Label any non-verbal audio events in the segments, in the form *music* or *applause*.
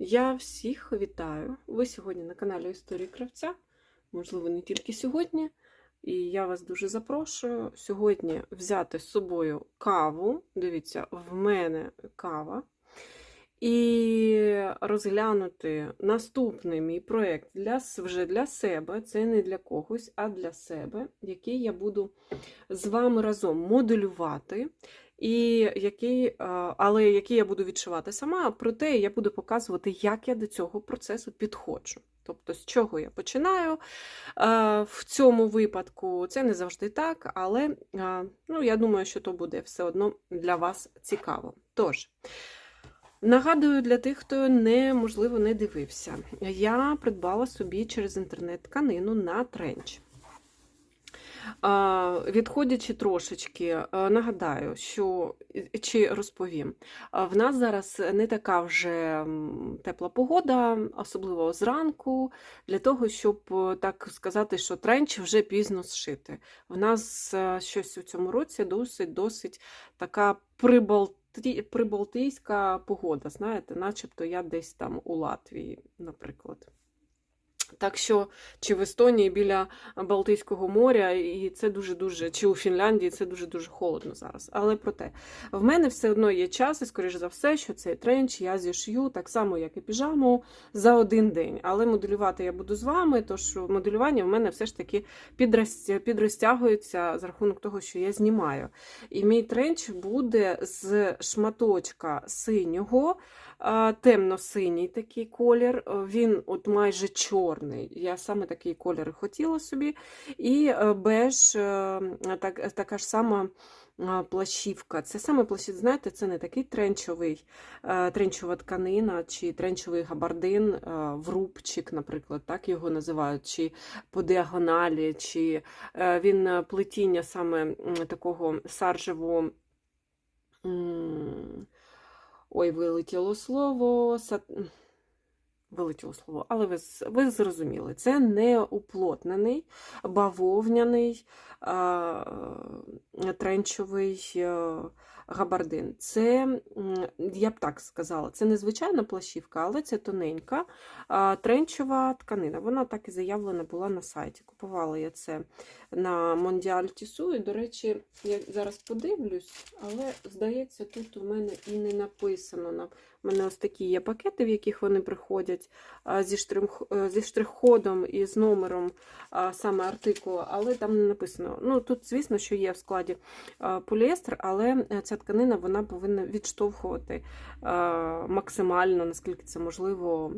Я всіх вітаю. Ви сьогодні на каналі Історії Кравця. Можливо, не тільки сьогодні. І я вас дуже запрошую сьогодні взяти з собою каву. Дивіться, в мене кава. І розглянути наступний мій проєкт для, вже для себе, це не для когось, а для себе, який я буду з вами разом моделювати, і який, але який я буду відшивати сама, проте я буду показувати, як я до цього процесу підходжу. Тобто, з чого я починаю. В цьому випадку це не завжди так, але ну, я думаю, що то буде все одно для вас цікаво. Тож, Нагадую для тих, хто не, можливо, не дивився. Я придбала собі через інтернет тканину на тренч. Відходячи трошечки, нагадаю, що чи розповім, в нас зараз не така вже тепла погода, особливо зранку, для того, щоб е, так сказати, що тренч вже пізно зшити. В нас е, щось у цьому році досить досить така прибалт прибалтійська погода, знаєте, начебто я десь там у Латвії, наприклад. Так що, чи в Естонії біля Балтійського моря, і це дуже-дуже, чи у Фінляндії це дуже-дуже холодно зараз. Але проте, в мене все одно є час, і скоріш за все, що цей тренч я зішью так само, як і піжаму, за один день. Але моделювати я буду з вами, тож моделювання в мене все ж таки підрозтягується за рахунок того, що я знімаю. І мій тренч буде з шматочка синього, темно-синій такий колір. е, Він от майже чорний. Я саме такий колір хотіла собі. І е, беж, е, так, така ж сама плащівка. Це саме плащівка, знаєте, це не такий тренчовий, тренчова тканина чи тренчовий габардин, врубчик, наприклад, так його називають, чи по діагоналі, чи він плетіння саме такого саржевого. Ой, вилетіло слово. Сат... Вилетіло слово, але ви, ви зрозуміли, це не уплотнений, бавовняний, а, тренчовий е, габардин. Це, я б так сказала, це не звичайна плащівка, але це тоненька тренчова тканина. Вона так і заявлена була на сайті. Купувала я це на Мондіаль Тісу. І, до речі, я зараз подивлюсь, але здається, тут у мене і не написано. у мене ось такі є пакети, в яких вони приходять зі, штрих, зі штрих-кодом і з номером саме артикулу, але там не написано. Ну, Тут, звісно, що є в складі поліестер, але е, ця тканина вона повинна відштовхувати а, максимально, наскільки це можливо,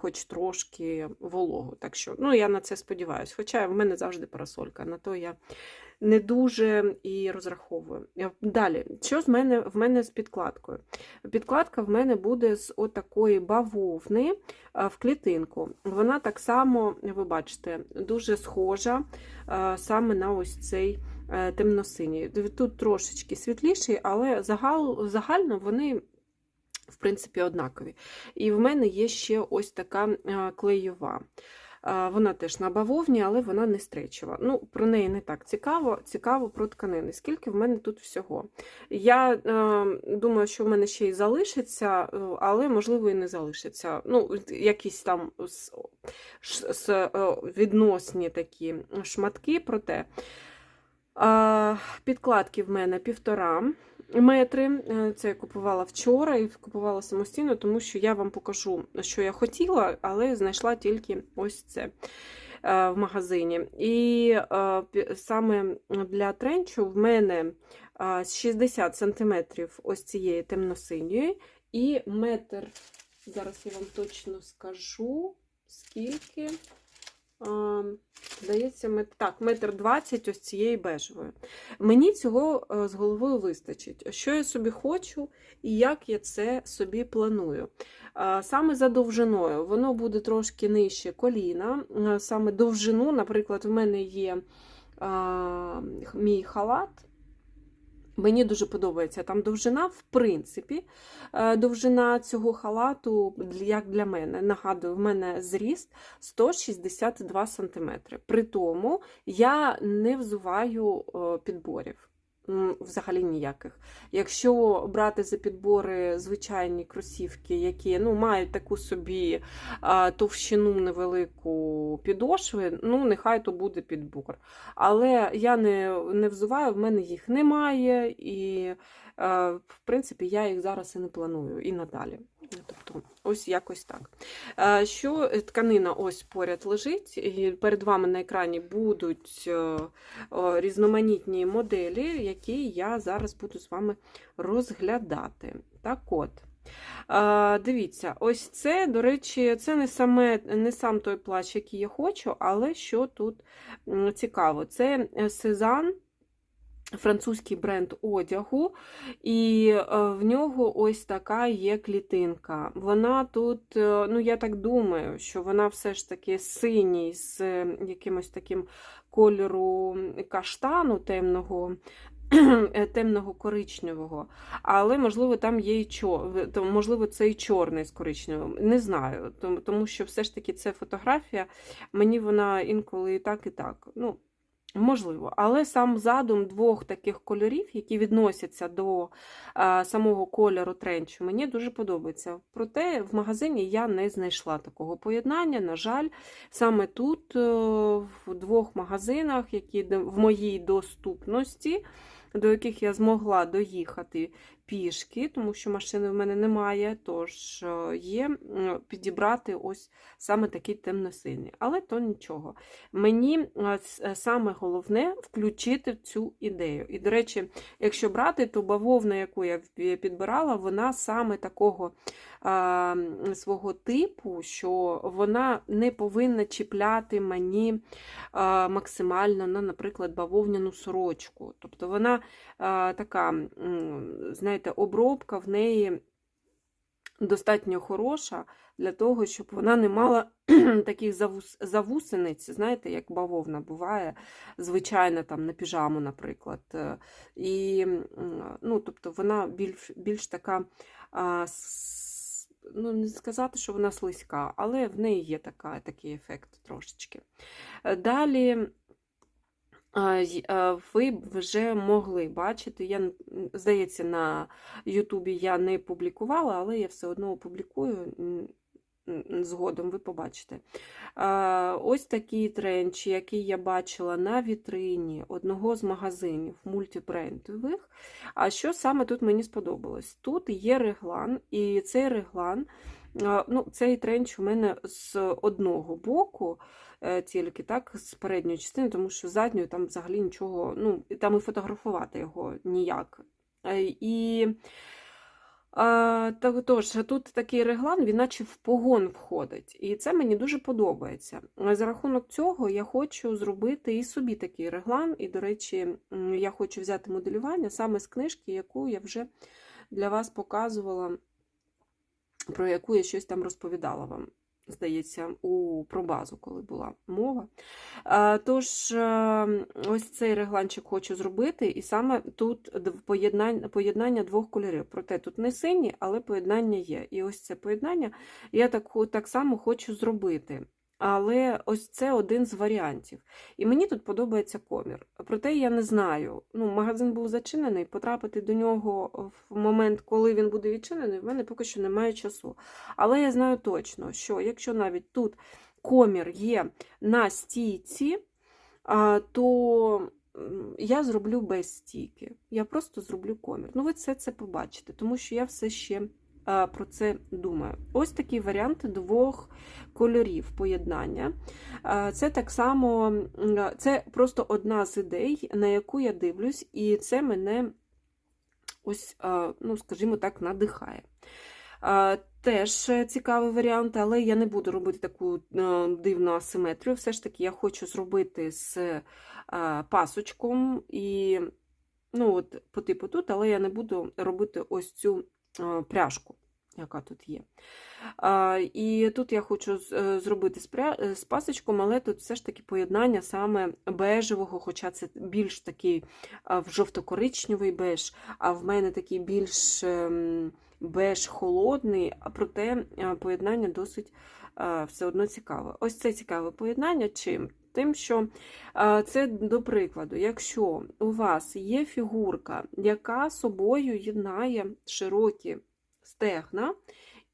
хоч трошки вологу. Так що, ну, я на це сподіваюся. Хоча в мене завжди парасолька, на то я не дуже і розраховую. Е, Далі, що з мене, в мене з підкладкою? Підкладка в мене буде з отакої бавовни в клітинку. Вона так само, ви бачите, дуже схожа саме на ось цей е, темно-синій. Тут трошечки світліший, але загал, загально вони. В принципі, однакові. І в мене є ще ось така клейова. Вона теж на бавовні, але вона не стречова. Ну, Про неї не так цікаво, цікаво про тканини. Скільки в мене тут всього? Я е, думаю, що в мене ще й залишиться, е, але, можливо, і не залишиться. Ну, якісь там е, відносні такі шматки, проте. Підкладки в мене півтора метри. Е, Це я купувала вчора і купувала самостійно, тому що я вам покажу, що я хотіла, але знайшла тільки ось це е, в магазині. І е, саме для тренчу в мене е, 60 см ось цієї темно-синьої, і метр, зараз я вам точно скажу, скільки. Здається, так, метр двадцять ось цієї бежевої. Мені цього е, з головою вистачить. Що я собі хочу і як я це собі планую. Саме за довжиною воно буде трошки нижче коліна. Саме довжину, наприклад, в мене є мій халат. Мені дуже подобається там довжина, в принципі, е, довжина цього халату, як для мене, нагадую, в мене зріст 162 см. При тому я не взуваю е, підборів. Взагалі ніяких. Якщо брати за підбори звичайні кросівки, які ну, мають таку собі а, товщину невелику підошви, ну нехай то буде підбор. Але я не, не взуваю, в мене їх немає, і в принципі я їх зараз і не планую, і надалі. Тобто, ось якось так. Е, Що тканина ось поряд лежить, і перед вами на екрані будуть е, різноманітні моделі, які я зараз буду з вами розглядати. Так от. Е, Дивіться, ось це, до речі, це не саме не сам той плащ, який я хочу, але що тут цікаво, це Сезан, французький бренд одягу, і е, в нього ось така є клітинка. Вона тут, е, ну я так думаю, що вона все ж таки синій з е, якимось таким кольору каштану темного. Темного коричневого, але можливо там є і чор... можливо, це і чорний з коричневим. Не знаю, тому що все ж таки це фотографія. Мені вона інколи і так, і так. Ну, Можливо, але сам задум двох таких кольорів, які відносяться до а, самого кольору тренчу, мені дуже подобається. Проте в магазині я не знайшла такого поєднання. На жаль, саме тут, е, в двох магазинах, які в моїй доступності, до яких я змогла доїхати пішки, тому що машини в мене немає, тож е, є підібрати ось саме такий темно-синій. Але то нічого. Мені е, е, саме головне включити цю ідею. І, до речі, якщо брати, то бавовна, яку я підбирала, вона саме такого а, свого типу, що вона не повинна чіпляти мені а, максимально на, наприклад, бавовняну сорочку. Тобто вона а, така, м, знаєте, обробка в неї достатньо хороша для того, щоб вона не мала *clears throat* таких завус, завусениць, знаєте, як бавовна буває, звичайно, там на піжаму, наприклад. Е, І, ну, тобто вона більш, більш така, ну, не сказати, що вона слизька, але в неї є така, такий ефект трошечки. Е, Далі. Ви вже могли бачити, я, здається, на Ютубі я не публікувала, але я все одно опублікую. Згодом ви побачите. Ось такий тренч, який я бачила на вітрині одного з магазинів мультибрендових. А що саме тут мені сподобалось? Тут є реглан, і цей реглан, ну, цей тренч у мене з одного боку, е, тільки так, з передньої частини, тому що з задньої там взагалі нічого, ну, там і фотографувати його ніяк. Е, І тож, тут такий реглан, він наче в погон входить. І це мені дуже подобається. За рахунок цього я хочу зробити і собі такий реглан. І, до речі, я хочу взяти моделювання саме з книжки, яку я вже для вас показувала, про яку я щось там розповідала вам. Здається, у про базу, коли була мова. Тож, е, ось цей регланчик хочу зробити, і саме тут поєднання, поєднання двох кольорів. Проте тут не сині, але поєднання є. І ось це поєднання я так, так само хочу зробити. Але ось це один з варіантів. І мені тут подобається комір. Проте я не знаю. Ну, магазин був зачинений, потрапити до нього в момент, коли він буде відчинений, в мене поки що немає часу. Але я знаю точно, що якщо навіть тут комір є на стійці, то я зроблю без стійки. Я просто зроблю комір. Ну, ви все це побачите, тому що я все ще про це думаю. Ось такий варіант двох кольорів поєднання. Це так само, це просто одна з ідей, на яку я дивлюсь, і це мене ось, ну, скажімо так, надихає. Теж е, цікавий варіант, але я не буду робити таку е, дивну асиметрію. Все ж таки, я хочу зробити з е, пасочком і ну, от, по типу тут, але я не буду робити ось цю е, пряжку, яка тут є. І тут я хочу е, зробити з, е, пасочком, але тут все ж таки поєднання саме бежевого, хоча це більш такий в жовто-коричневий беж, а в мене такий більш ем, беж холодний, проте е, поєднання досить е, все одно цікаве. Ось це цікаве поєднання чим? Тим, що е, це до прикладу, якщо у вас є фігурка, яка собою єднає широкі стегна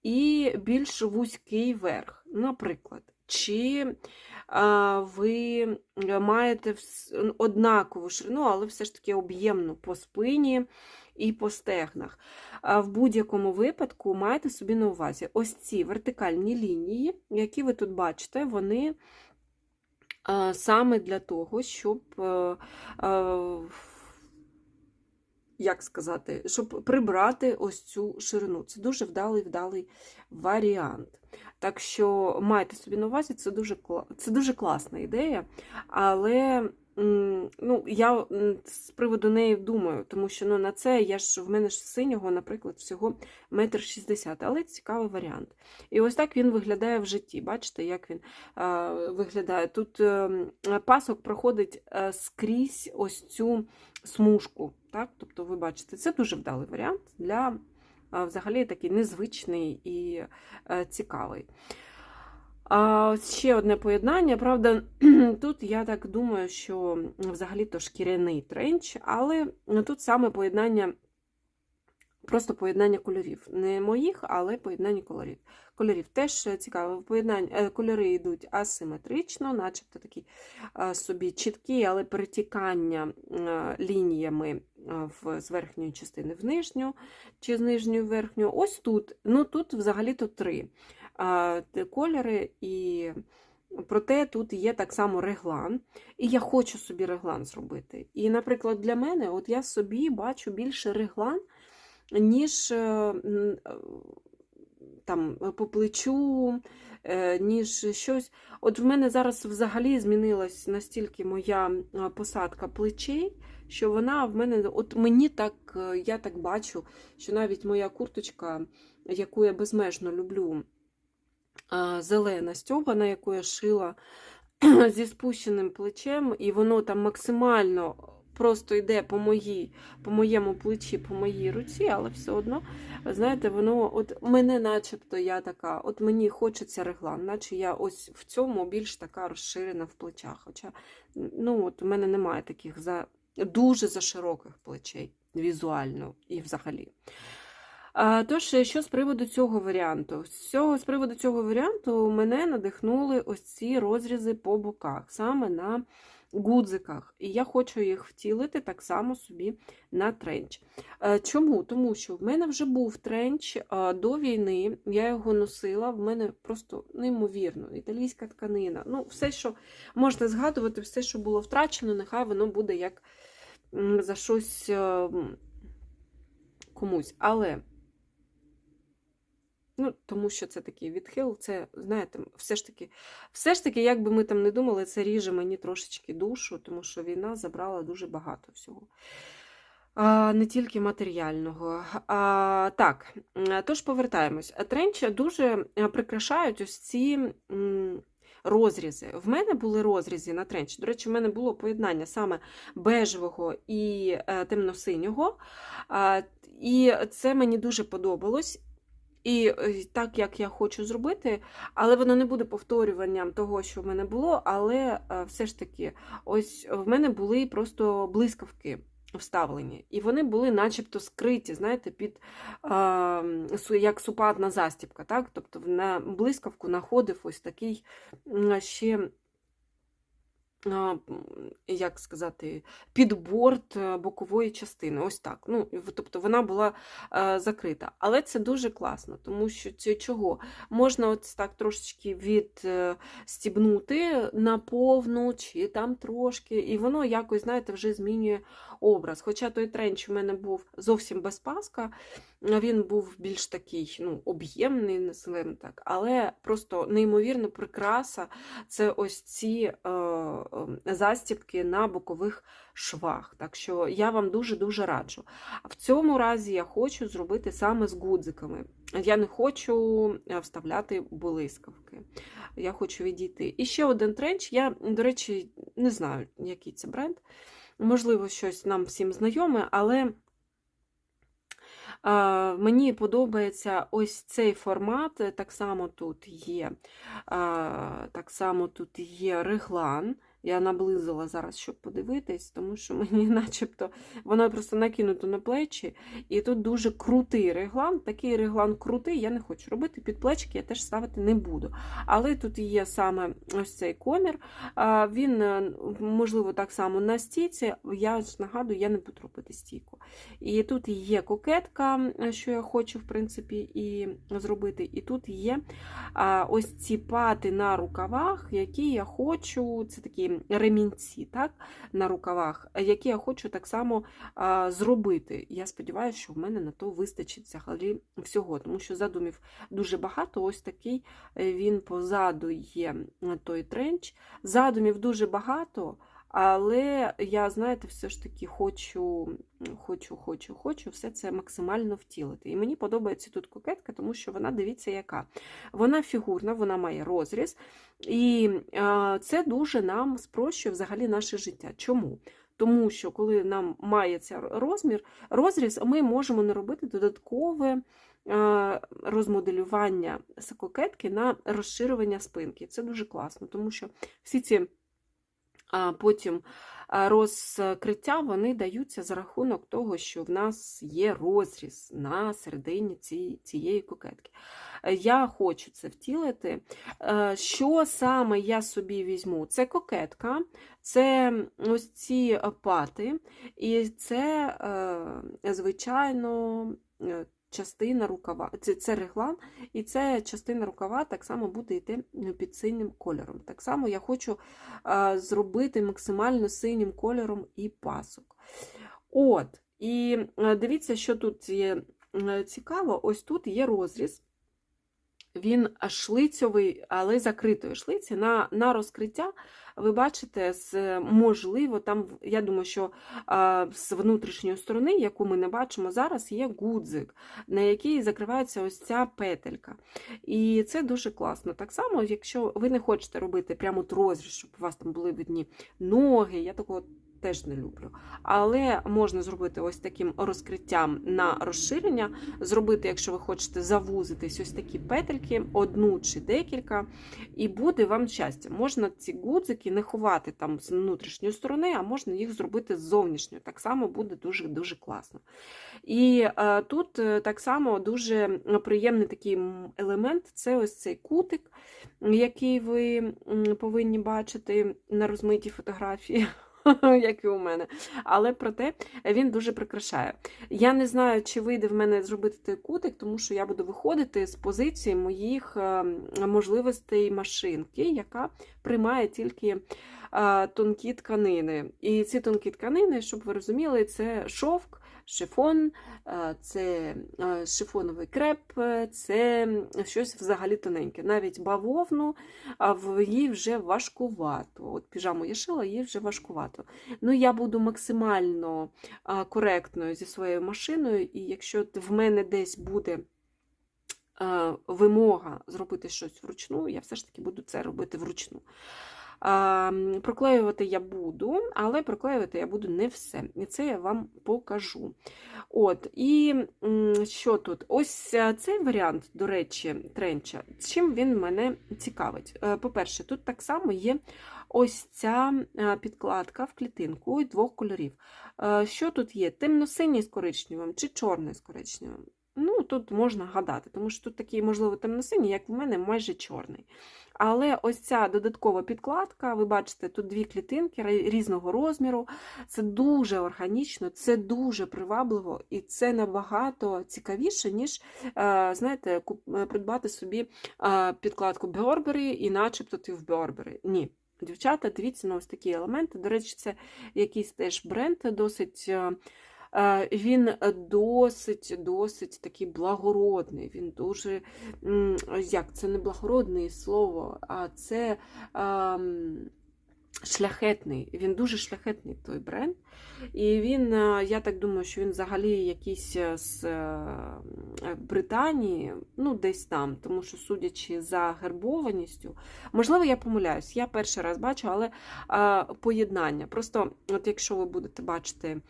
і більш вузький верх, наприклад, чи а, ви маєте однакову ширину, але все ж таки об'ємну по спині і по стегнах. А В будь-якому випадку майте собі на увазі ось ці вертикальні лінії, які ви тут бачите, вони саме для того, щоб е, е, як сказати, щоб прибрати ось цю ширину. Це дуже вдалий вдалий варіант. Так що майте собі на увазі, це дуже, це дуже класна ідея, але ну, я з приводу неї думаю, тому що ну, на це я ж в мене ж синього, наприклад, всього метр шістдесят, але цікавий варіант. І ось так він виглядає в житті. Бачите, як він а, виглядає? Тут е, пасок проходить е, скрізь ось цю смужку. Так? Тобто, ви бачите, це дуже вдалий варіант для а, взагалі такий незвичний і е, цікавий. А ось ще одне поєднання. Правда, *clears throat* тут я так думаю, що взагалі-то шкіряний тренч, але тут саме поєднання, просто поєднання кольорів. Не моїх, але поєднання кольорів. Кольорів теж цікаво. Поєднання, е, кольори йдуть асиметрично, начебто такі е, собі чіткі, але перетікання е, лініями в, з верхньої частини в нижню чи з нижньої в верхню. Ось тут. Ну тут взагалі-то три кольори, і проте тут є так само реглан. І я хочу собі реглан зробити. І, наприклад, для мене, от я собі бачу більше реглан, ніж е, е, там, по плечу, е, ніж щось. От в мене зараз взагалі змінилась настільки моя е, посадка плечей, що вона в мене, от мені так, е, я так бачу, що навіть моя курточка, яку я безмежно люблю, зелена стьобана, яку я шила *clears throat* зі спущеним плечем, і воно там максимально просто йде по моїй, по моєму плечі, по моїй руці, але все одно, знаєте, воно от мене, начебто, я така, от мені хочеться реглан, наче я ось в цьому більш така розширена в плечах. Хоча ну, от у мене немає таких за, дуже за широких плечей візуально і взагалі. Тож, що з приводу цього варіанту? З, цього, з приводу цього варіанту мене надихнули ось ці розрізи по боках, саме на гудзиках. І я хочу їх втілити так само собі на тренч. Е, Чому? Тому що в мене вже був тренч до війни, я його носила, в мене просто неймовірно, італійська тканина. Ну, все, що можна згадувати, все, що було втрачено, нехай воно буде як за щось е, комусь. Але Ну, тому що це такий відхил, це, знаєте, все ж таки, все ж таки, як би ми там не думали, це ріже мені трошечки душу, тому що війна забрала дуже багато всього. А, не тільки матеріального. А, так, тож повертаємось. Тренчі дуже е, прикрашають ось ці розрізи. В мене були розрізи на тренчі. До речі, в мене було поєднання саме бежевого і е, темно-синього. І це мені дуже подобалось. І е, так, як я хочу зробити, але воно не буде повторюванням того, що в мене було. Але е, все ж таки, ось в мене були просто блискавки вставлені, і вони були начебто скриті, знаєте, під як супадна застібка. Так? Тобто на блискавку находив ось такий ще. Як сказати, підборд е, бокової частини. Ось так. Ну, тобто вона була е, закрита. Але це дуже класно, тому що це чого? Можна от так трошечки відстібнути на повну чи там трошки, і воно якось, знаєте, вже змінює образ. Хоча той тренч у мене був зовсім без паска, він був більш такий ну, об'ємний, називаємо так, але просто неймовірно прикраса це ось ці е, е, застібки на бокових швах. Так що я вам дуже-дуже раджу. А в цьому разі я хочу зробити саме з гудзиками. Я не хочу е, вставляти блискавки. Я хочу відійти. І ще один тренч. Я, до речі, не знаю, який це бренд. Можливо, щось нам всім знайоме, але мені подобається ось цей формат. Так само тут є, так само тут є реглан Я наблизила зараз, щоб подивитись, тому що *laughs* мені начебто воно просто накинуто на плечі. І тут дуже крутий реглан. Такий реглан крутий, я не хочу робити. Під плечики я теж ставити не буду. Але тут є саме ось цей комір. Він, е, можливо, так само на стійці. Я ж нагадую, я не буду робити стійку. І тут є кокетка, що я хочу, в принципі, і зробити. І тут є ось ці пати на рукавах, які я хочу, це такі ремінці так, на рукавах, які я хочу так само зробити. Я сподіваюся, що в мене на то вистачить взагалі всього, тому що задумів дуже багато. Ось такий е, він позаду є той тренч. Задумів дуже багато. Але я, знаєте, все ж таки хочу, хочу, хочу, хочу все це максимально втілити. І мені подобається тут кокетка, тому що вона, дивіться, яка. Вона фігурна, вона має розріз, і це дуже нам спрощує взагалі наше життя. Чому? Тому що, коли нам мається розмір, розріз, ми можемо не робити додаткове. Розмоделювання кокетки на розширювання спинки. Це дуже класно, тому що всі ці потім розкриття вони даються за рахунок того, що в нас є розріз на середині цієї кокетки. Я хочу це втілити. Е, що саме я собі візьму? Це кокетка, це ось ці пати, і це, е, звичайно, е, частина рукава, це це реглан, і це частина рукава так само буде йти під синім кольором. Так само я хочу а, зробити максимально синім кольором і пасок. От, І дивіться, що тут є цікаво: ось тут є розріз. Він шлицьовий, але закритої шлиці на на розкриття ви бачите, з, можливо, там, я думаю, що з внутрішньої сторони, яку ми не бачимо зараз, є гудзик, на який закривається ось ця петелька. І це дуже класно. Так само, якщо ви не хочете робити прямо розріз, щоб у вас там були видні ноги, я такого теж не люблю. Але можна зробити ось таким розкриттям на розширення, зробити, якщо ви хочете завузитись, ось такі петельки, одну чи декілька, і буде вам щастя. Можна ці гудзики не ховати там з внутрішньої сторони, а можна їх зробити з зовнішньої. Так само буде дуже-дуже класно. І е, тут е, так само дуже приємний такий елемент це ось цей кутик, який ви повинні бачити на розмитій фотографії. *laughs* як і у мене. Але проте він дуже прикрашає. Я не знаю, чи вийде в мене зробити той кутик, тому що я буду виходити з позиції моїх ем, можливостей машинки, яка приймає тільки е, тонкі тканини. І ці тонкі тканини, щоб ви розуміли, це шовк шифон, е, це е, шифоновий креп, е, це щось взагалі тоненьке. Навіть бавовну, а в їй вже важкувато. От Піжаму я шила, їй вже важкувато. Ну, Я буду максимально коректною зі своєю машиною, і якщо в мене десь буде. Вимога зробити щось вручну, я все ж таки буду це робити вручну. Проклеювати я буду, але проклеювати я буду не все. І це я вам покажу. От, І що тут? Ось е, цей варіант, до речі, тренча, чим він мене цікавить. Е, по-перше, тут так само є ось ця е, підкладка в клітинку двох кольорів. Що тут є? Темно-синій з коричневим чи чорний з коричневим? Ну, Тут можна гадати, тому що тут такий, можливо, темно-синій, як в мене, майже чорний. Але ось ця додаткова підкладка, ви бачите, тут дві клітинки різного розміру. Це дуже органічно, це дуже привабливо і це набагато цікавіше, ніж, е, знаєте, е, придбати собі е, підкладку Burberry і начебто ти в Burberry. Ні. Дівчата, дивіться на ось такі елементи. До речі, це якийсь теж бренд досить він досить досить такий благородний. Він дуже, як це не благородне слово, а це шляхетний. Він дуже шляхетний той бренд. І він, е, я так думаю, що він взагалі якийсь е, з Британії, ну, десь там, тому що, судячи за гербованістю, можливо, я помиляюсь, я перший раз бачу, але поєднання. Просто, от якщо ви будете бачити е,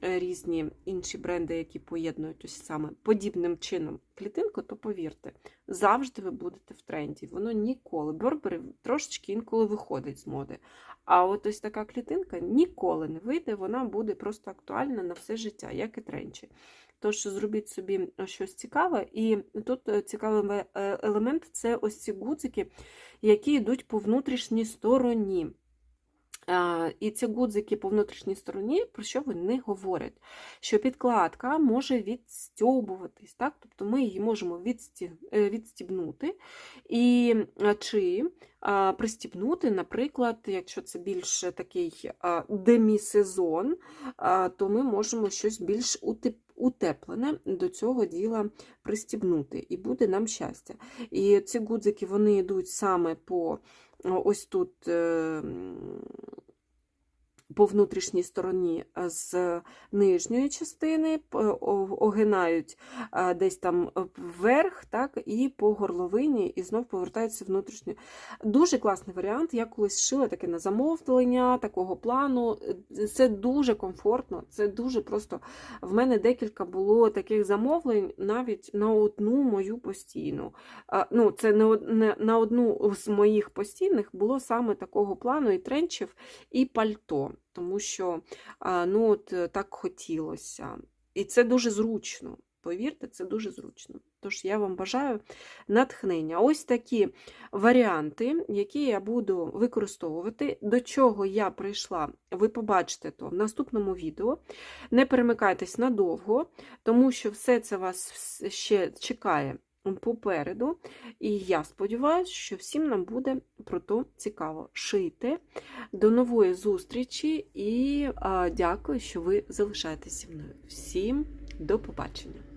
різні інші бренди, які поєднують ось саме подібним чином клітинку, то повірте, завжди ви будете в тренді. Воно ніколи. Бурбері трошечки інколи виходить з моди. А от ось така клітинка ніколи не вийде, вона буде просто актуальна на все життя, як і тренчі. Тож зробіть собі щось цікаве. І тут е, цікавий е, елемент це ось ці гудзики, які йдуть по внутрішній стороні. А, І ці гудзики по внутрішній стороні, про що вони говорять? Що підкладка може відстьобуватись, так? тобто ми її можемо е, відстібнути, і, чи пристібнути, наприклад, якщо це більш такий демісезон, то ми можемо щось більш утеп- утеплене до цього діла пристібнути, і буде нам щастя. І ці гудзики вони йдуть саме по ось тут. Е, По внутрішній стороні е, з нижньої частини, огинають е, десь там е, вверх, так, і по горловині, і знов повертаються внутрішньо. Дуже класний варіант. Я колись шила таке на замовлення такого плану. Е, Це дуже комфортно, це дуже просто. В мене декілька було таких замовлень навіть на одну мою постійну. Ну, це не на одну з моїх постійних було саме такого плану і тренчів, і пальто, тому що ну, от, е, так хотілося. І це дуже зручно. Повірте, це дуже зручно. Тож я вам бажаю натхнення. Ось такі варіанти, які я буду використовувати. До чого я прийшла, ви побачите то в наступному відео. Не перемикайтесь надовго, тому що все це вас ще чекає попереду. І я сподіваюся, що всім нам буде про то цікаво. шити. До нової зустрічі і дякую, що ви залишаєтеся зі мною. Всім до побачення!